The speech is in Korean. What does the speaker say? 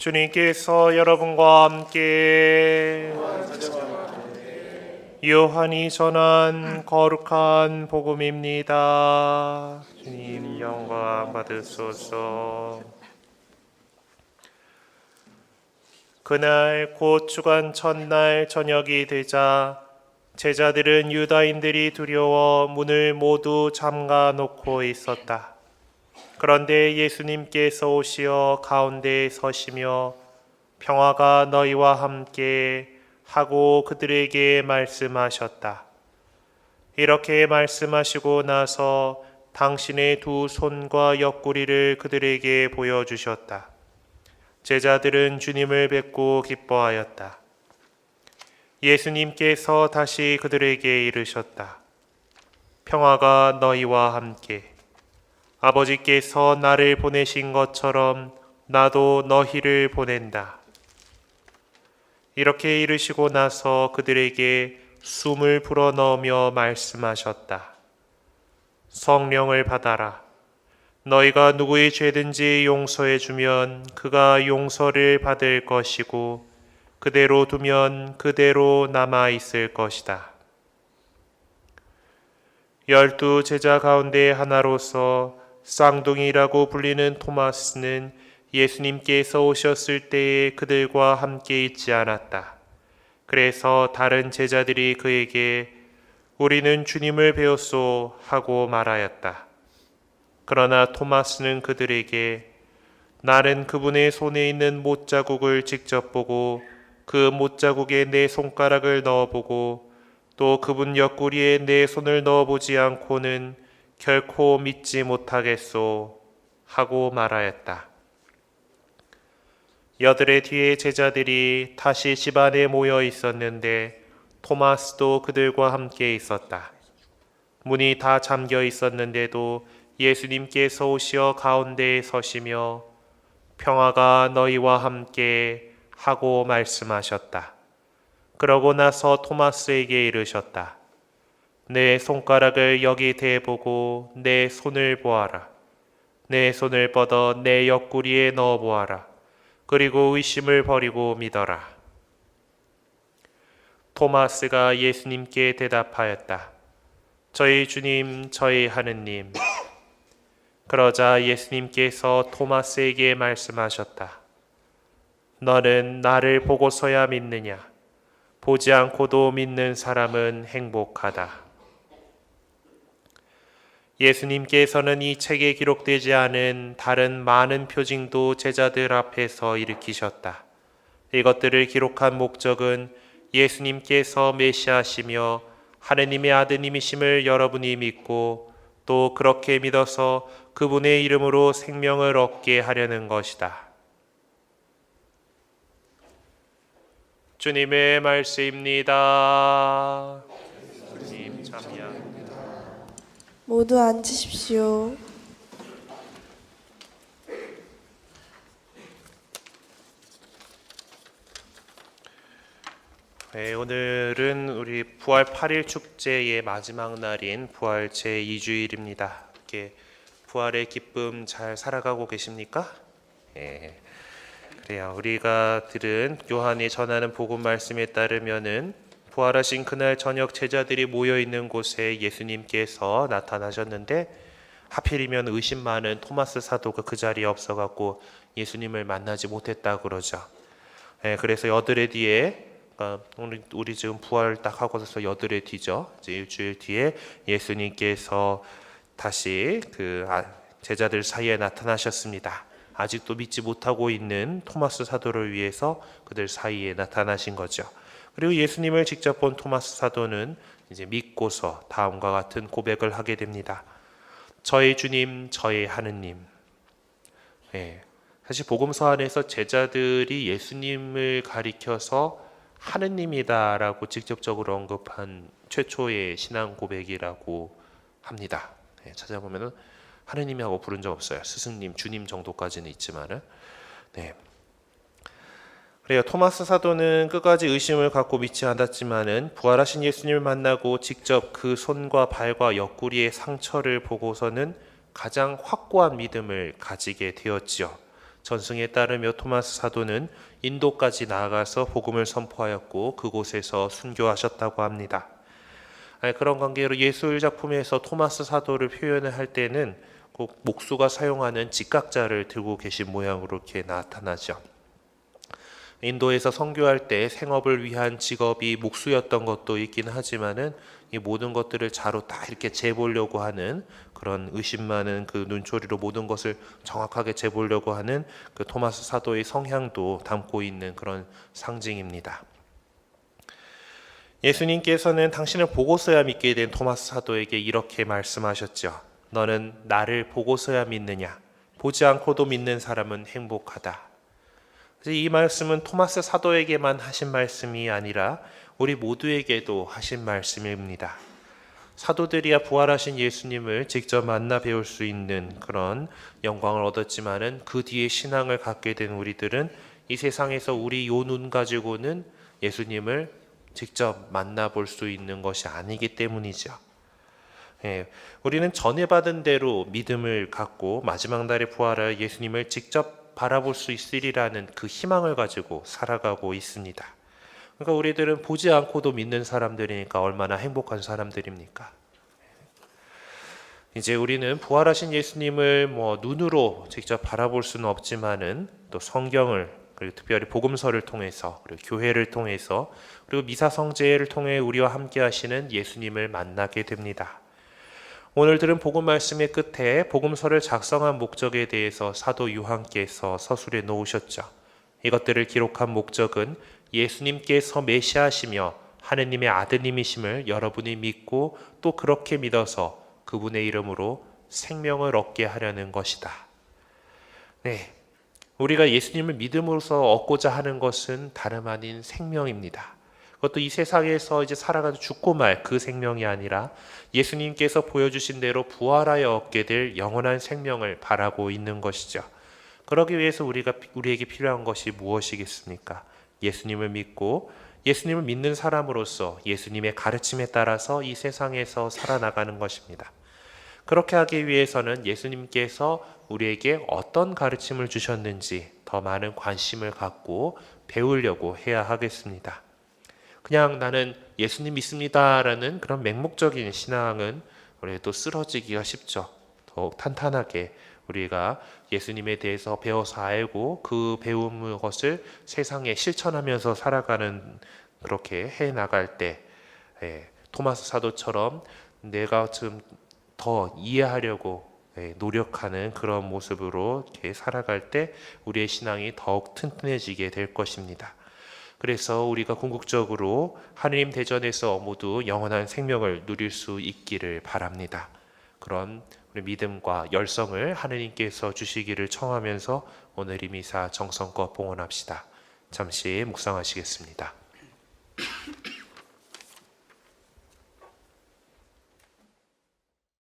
주님께서 여러분과 함께 요한이 전한 거룩한 복음입니다. 주님 영광 받으소서. 그날 곧 주간 첫날 저녁이 되자 제자들은 유다인들이 두려워 문을 모두 잠가 놓고 있었다. 그런데 예수님께서 오시어 가운데에 서시며 평화가 너희와 함께 하고 그들에게 말씀하셨다. 이렇게 말씀하시고 나서 당신의 두 손과 옆구리를 그들에게 보여주셨다. 제자들은 주님을 뵙고 기뻐하였다. 예수님께서 다시 그들에게 이르셨다. 평화가 너희와 함께. 아버지께서 나를 보내신 것처럼 나도 너희를 보낸다. 이렇게 이르시고 나서 그들에게 숨을 불어 넣으며 말씀하셨다. 성령을 받아라. 너희가 누구의 죄든지 용서해 주면 그가 용서를 받을 것이고 그대로 두면 그대로 남아 있을 것이다. 열두 제자 가운데 하나로서 쌍둥이라고 불리는 토마스는 예수님께서 오셨을 때에 그들과 함께 있지 않았다. 그래서 다른 제자들이 그에게 우리는 주님을 배웠소 하고 말하였다. 그러나 토마스는 그들에게 나는 그분의 손에 있는 못자국을 직접 보고 그 못자국에 내 손가락을 넣어보고 또 그분 옆구리에 내 손을 넣어보지 않고는 결코 믿지 못하겠소 하고 말하였다. 여들의 뒤에 제자들이 다시 집안에 모여 있었는데 토마스도 그들과 함께 있었다. 문이 다 잠겨 있었는데도 예수님께서 오시어 가운데에 서시며 평화가 너희와 함께 하고 말씀하셨다. 그러고 나서 토마스에게 이르셨다. 내 손가락을 여기 대보고 내 손을 보아라. 내 손을 뻗어 내 옆구리에 넣어 보아라. 그리고 의심을 버리고 믿어라. 토마스가 예수님께 대답하였다. 저희 주님, 저희 하느님. 그러자 예수님께서 토마스에게 말씀하셨다. 너는 나를 보고서야 믿느냐? 보지 않고도 믿는 사람은 행복하다. 예수님께서는 이 책에 기록되지 않은 다른 많은 표징도 제자들 앞에서 일으키셨다. 이것들을 기록한 목적은 예수님께서 메시아시며 하느님의 아드님이심을 여러분이 믿고 또 그렇게 믿어서 그분의 이름으로 생명을 얻게 하려는 것이다. 주님의 말씀입니다. 주님 참여합니다. 모두 앉으십시오. 네, 오늘은 우리 부활 8일 축제의 마지막 날인 부활 제 2주일입니다. 이렇게 부활의 기쁨 잘 살아가고 계십니까? 예. 그래요. 우리가 들은 요한이 전하는 복음 말씀에 따르면은 부활하신 그날 저녁 제자들이 모여 있는 곳에 예수님께서 나타나셨는데 하필이면 의심 많은 토마스 사도가 그 자리에 없어 갖고 예수님을 만나지 못했다 그러죠. 예, 그래서 여드레 뒤에 우리, 우리 지금 부활 딱 하고서 여드레 뒤죠. 이제 일주일 뒤에 예수님께서 다시 그 아- 제자들 사이에 나타나셨습니다. 아직도 믿지 못하고 있는 토마스 사도를 위해서 그들 사이에 나타나신 거죠. 그리고 예수님을 직접 본 토마스 사도는 이제 믿고서 다음과 같은 고백을 하게 됩니다. 저의 주님, 저의 하느님. 예. 사실 복음서 안에서 제자들이 예수님을 가리켜서 하느님이다라고 직접적으로 언급한 최초의 신앙 고백이라고 합니다. 예, 찾아보면은 하느님이라고 부른 적 없어요. 스승님, 주님 정도까지는 있지만은 네. 그래요. 토마스 사도는 끝까지 의심을 갖고 믿지 않았지만은 부활하신 예수님을 만나고 직접 그 손과 발과 옆구리의 상처를 보고서는 가장 확고한 믿음을 가지게 되었지요. 전승에 따르며 토마스 사도는 인도까지 나아가서 복음을 선포하였고 그곳에서 순교하셨다고 합니다. 그런 관계로 예술 작품에서 토마스 사도를 표현을 할 때는 꼭 목수가 사용하는 직각자를 들고 계신 모양으로 이렇게 나타나죠. 인도에서 선교할 때 생업을 위한 직업이 목수였던 것도 있긴 하지만은 이 모든 것들을 자로 다 이렇게 재보려고 하는 그런 의심 많은 그 눈초리로 모든 것을 정확하게 재보려고 하는 그 토마스 사도의 성향도 담고 있는 그런 상징입니다. 예수님께서는 당신을 보고서야 믿게 된 토마스 사도에게 이렇게 말씀하셨죠. 너는 나를 보고서야 믿느냐? 보지 않고도 믿는 사람은 행복하다. 이 말씀은 토마스 사도에게만 하신 말씀이 아니라 우리 모두에게도 하신 말씀입니다. 사도들이야 부활하신 예수님을 직접 만나 배울 수 있는 그런 영광을 얻었지만은 그 뒤에 신앙을 갖게 된 우리들은 이 세상에서 우리 요 눈 가지고는 예수님을 직접 만나볼 수 있는 것이 아니기 때문이죠. 예, 우리는 전에 받은 대로 믿음을 갖고 마지막 날에 부활할 예수님을 직접 바라볼 수 있으리라는 그 희망을 가지고 살아가고 있습니다. 그러니까 우리들은 보지 않고도 믿는 사람들이니까 얼마나 행복한 사람들입니까? 이제 우리는 부활하신 예수님을 뭐 눈으로 직접 바라볼 수는 없지만은 또 성경을 그리고 특별히 복음서를 통해서 그리고 교회를 통해서 그리고 미사 성제를 통해 우리와 함께 하시는 예수님을 만나게 됩니다. 오늘 들은 복음 말씀의 끝에 복음서를 작성한 목적에 대해서 사도 요한께서 서술해 놓으셨죠. 이것들을 기록한 목적은 예수님께서 메시아시며 하느님의 아드님이심을 여러분이 믿고 또 그렇게 믿어서 그분의 이름으로 생명을 얻게 하려는 것이다. 네. 우리가 예수님을 믿음으로써 얻고자 하는 것은 다름 아닌 생명입니다. 그것도 이 세상에서 이제 살아가서 죽고 말 그 생명이 아니라 예수님께서 보여주신 대로 부활하여 얻게 될 영원한 생명을 바라고 있는 것이죠. 그러기 위해서 우리가 우리에게 필요한 것이 무엇이겠습니까? 예수님을 믿고 예수님을 믿는 사람으로서 예수님의 가르침에 따라서 이 세상에서 살아나가는 것입니다. 그렇게 하기 위해서는 예수님께서 우리에게 어떤 가르침을 주셨는지 더 많은 관심을 갖고 배우려고 해야 하겠습니다. 그냥 나는 예수님 믿습니다라는 그런 맹목적인 신앙은 우리도 쓰러지기가 쉽죠. 더욱 탄탄하게 우리가 예수님에 대해서 배워서 알고 그 배운 것을 세상에 실천하면서 살아가는 그렇게 해 나갈 때 예, 토마스 사도처럼 내가 좀 더 이해하려고 예, 노력하는 그런 모습으로 이렇게 살아갈 때 우리의 신앙이 더욱 튼튼해지게 될 것입니다. 그래서 우리가 궁극적으로 하느님 대전에서 모두 영원한 생명을 누릴 수 있기를 바랍니다. 그런 우리 믿음과 열성을 하느님께서 주시기를 청하면서 오늘 이 미사 정성껏 봉헌합시다. 잠시 묵상하시겠습니다.